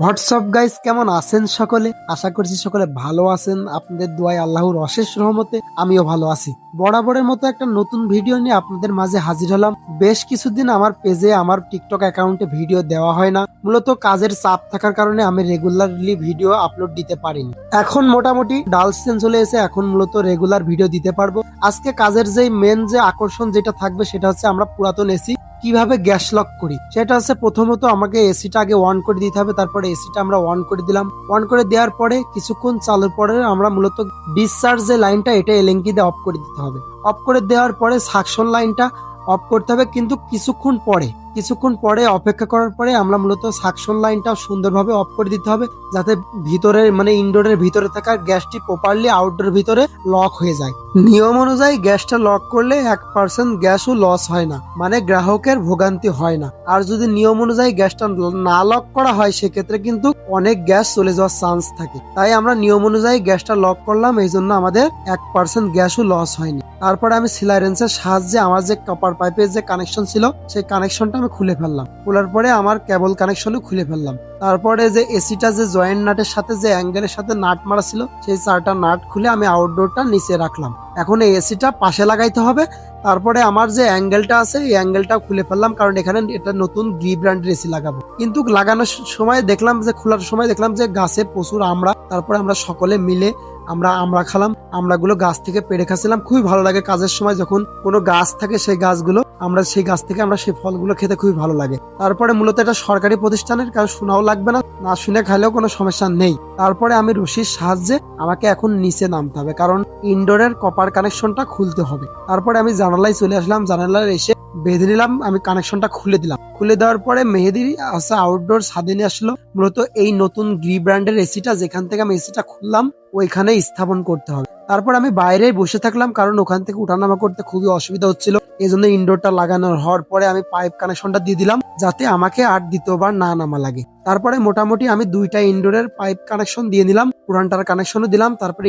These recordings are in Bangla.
হোয়াটসঅ্যাপ গাইস কেমন আছেন সকলে? আশা করছি সকলে ভালো আছেন। আপনাদের দোয়ায় আল্লাহর অশেষ রহমতে আমিও ভালো আছি। বরাবরের মতো একটা নতুন ভিডিও নিয়ে আপনাদের মাঝে হাজির হলাম। বেশ কিছুদিন আমার পেজে আমার টিকটক অ্যাকাউন্টে ভিডিও দেওয়া হয় না। মূলত কাজের চাপ থাকার কারণে আমি রেগুলারলি ভিডিও আপলোড দিতে পারিনি। এখন মোটামুটি ডাল সিজন চলে এসে এখন মূলত রেগুলার ভিডিও দিতে পারব। আজকে কাজের যে মেন যে আকর্ষণ যেটা থাকবে সেটা হচ্ছে আমরা পুরাতন এসি কীভাবে গ্যাস লক করি? সেটা হচ্ছে প্রথমত আমাকে এসিটা আগে অন করে দিতে হবে, তারপরে এসিটা আমরা অন করে দিলাম। অন করে দেওয়ার পরে কিছুক্ষণ চালুর পরে আমরা মূলত ডিসচার্জ যে লাইনটা এটা এলেঙ্কি দিয়ে অফ করে দিতে হবে। অফ করে দেওয়ার পরে সাকশন লাইনটা অফ করতে হবে, কিন্তু কিছুক্ষণ পরে কিছুক্ষণ পরে, অপেক্ষা করার পরে আমরা মূলত সাকশন লাইনটা সুন্দরভাবে অফ করে দিতে হবে, যাতে ভিতরে মানে ইনডোরের ভিতরে থাকা গ্যাসটি প্রপারলি আউটডোর ভিতরে লক হয়ে যায়। নিয়ম অনুযায়ী গ্যাসটা লক করলে এক পার্সেন্ট গ্যাসও লস হয় না মানে গ্রাহকের ভোগান্তি হয় না। আর যদি নিয়ম অনুযায়ী গ্যাসটা না লক করা হয়, সেক্ষেত্রে কিন্তু অনেক গ্যাস চলে যাওয়ার চান্স থাকে। তাই আমরা নিয়ম অনুযায়ী গ্যাসটা লক করলাম, এই জন্য আমাদের এক পার্সেন্ট গ্যাসও লস হয়নি। তারপরে আমি সিলারেন্সের সাহায্যে আমার যে কপার পাইপের যে কানেকশন ছিল, সেই কানেকশনটা আমি খুলে ফেললাম। খোলার পরে আমার কেবল কানেকশনও খুলে ফেললাম। তারপরে যে এসিটা যে জয়েন্ট নাটের সাথে যে অ্যাঙ্গেলের সাথে নাট মারা ছিল, সেই চারটা নাট খুলে আমি আউটডোরটা নিচে রাখলাম। এখন এই এসিটা পাশে লাগাইতে হবে। তারপরে আমার যে অ্যাঙ্গেলটা আছে, এই অ্যাঙ্গেলটা খুলে ফেললাম, কারণ এখানে এটা নতুন গ্রি ব্র্যান্ডের এসি লাগাবো। কিন্তু লাগানোর সময় দেখলাম যে, খোলার সময় দেখলাম যে, গাছে প্রচুর আমরা, তারপরে আমরা সকলে মিলে আমরা আমরা খালাম। আমড়াগুলো গাছ থেকে পেড়ে খাচ্ছিলাম। খুবই ভালো লাগে কাজের সময় যখন কোনো গাছ থাকে, সেই গাছগুলো আমরা সেই গাছ থেকে আমরা সেই ফলগুলো খেতে খুবই ভালো লাগে। তারপরে মূলত এটা সরকারি প্রতিষ্ঠানের কারণ শোনাও লাগবে না না শুনে খাইলেও কোনো সমস্যা নেই। তারপরে আমি রশির সাহায্যে আমাকে এখন নিচে নামতে হবে, কারণ ইনডোরের কপার কানেকশনটা খুলতে হবে। তারপরে আমি জানালায় চলে আসলাম, জানালায় এসে বেঁধে নিলাম, আমি কানেকশনটা খুলে দিলাম। খুলে দেওয়ার পরে মেহেদি আসা আউটডোর ছাদে নিয়ে আসলো। মূলত এই নতুন গ্রি ব্র্যান্ডের এসিটা যেখান থেকে আমি এসিটা খুললাম ওইখানে স্থাপন করতে হবে। তারপর আমি বাইরে বসে থাকলাম কারণ ওখান থেকে উঠানামা করতে খুবই অসুবিধা হচ্ছিল। এই জন্য ইনডোরটা লাগানোর হওয়ার পরে আমি পাইপ কানেকশনটা দিয়ে দিলাম যাতে আমাকে আর দ্বিতীয়বার না নামা লাগে। তারপরে মোটামুটি আমি দুইটা ইনডোরের পাইপ কানেকশন দিয়ে নিলাম। পুরানটার কানেকশনও দিলাম, তারপরে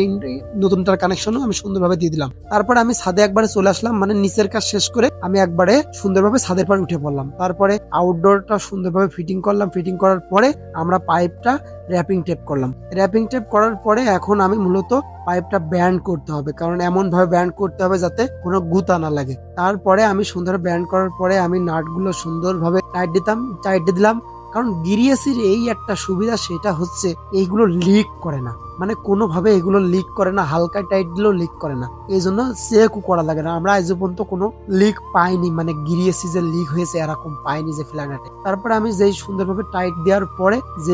নতুনটার কানেকশনও আমি সুন্দরভাবে দিয়ে দিলাম। তারপরে আমি ছাদে একবারে চলে আসলাম মানে নিচের কাজ শেষ করে আমি একবারে সুন্দরভাবে ছাদের পর উঠে পড়লাম। তারপরে আউটডোরটা সুন্দরভাবে ফিটিং করলাম। ফিটিং করার পরে আমরা পাইপটা র্যাপিং টেপ করলাম। র্যাপিং টেপ করার পরে এখন আমি মূলত পাইপটা ব্যান্ড করতে হবে, কারণ এমন ভাবে ব্যান্ড করতে হবে যাতে কোনো গুতা না লাগে। তারপরে আমি সুন্দর ব্যান্ড করার পরে আমি নাটগুলো সুন্দরভাবে টাইট দিতাম টাইট দিলাম। কারণ গিরিয়াসির এই একটা সুবিধা সেটা হচ্ছে এইগুলো লিক করে না। মানে কোনোভাবে এগুলো লিক করে না, হালকা টাইট দিলেও লিক করে না। এই জন্য চেকও করা লাগে না। আমরা আজ পর্যন্ত কোনো লিক পাইনি মানে গিরিয়াসি যে লিক হয়েছে এরকম পাইনি যে ফ্ল্যানাটে তারপরে আমি যেই সুন্দরভাবে টাইট দেওয়ার পরে যে